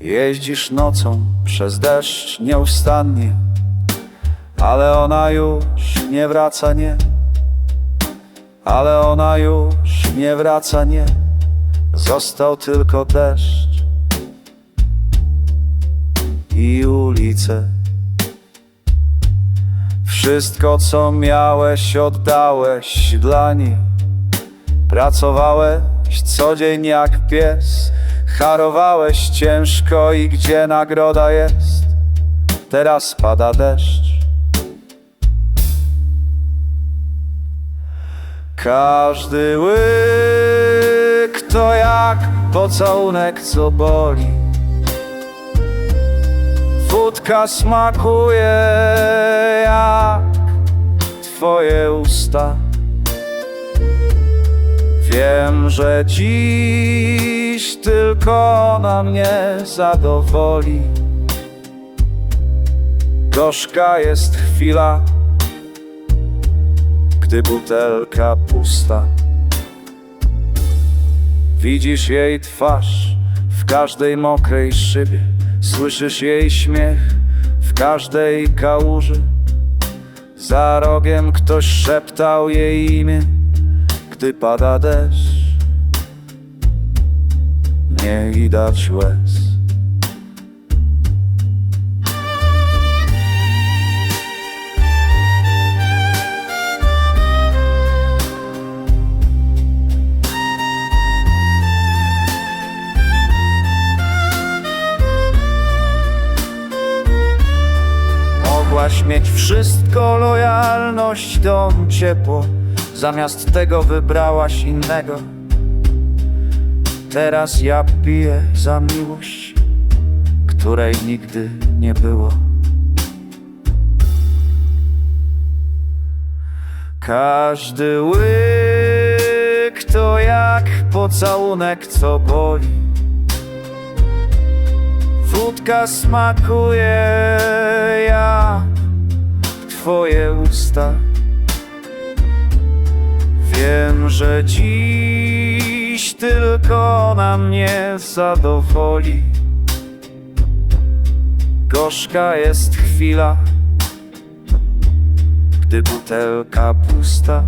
Jeździsz nocą przez deszcz nieustannie, ale ona już nie wraca, nie. Ale ona już nie wraca, nie. Został tylko deszcz i ulice. Wszystko, co miałeś, oddałeś dla niej. Pracowałeś co dzień jak pies, harowałeś ciężko i gdzie nagroda jest? Teraz pada deszcz. Każdy łyk to jak pocałunek, co boli. Wódka smakuje jak twoje usta. Wiem, że dziś tylko na mnie zadowoli. Gorzka jest chwila, gdy butelka pusta. Widzisz jej twarz w każdej mokrej szybie, słyszysz jej śmiech w każdej kałuży. Za rogiem ktoś szeptał jej imię, gdy pada deszcz. Nie widać łez. Mogłaś mieć wszystko, lojalność, dom, ciepło Zamiast tego wybrałaś innego. Teraz ja piję za miłość, której nigdy nie było. Każdy łyk to jak pocałunek, co boli. Wódka smakuje jak twoje usta Że dziś tylko na mnie zadowoli. Gorzka jest chwila, gdy butelka pusta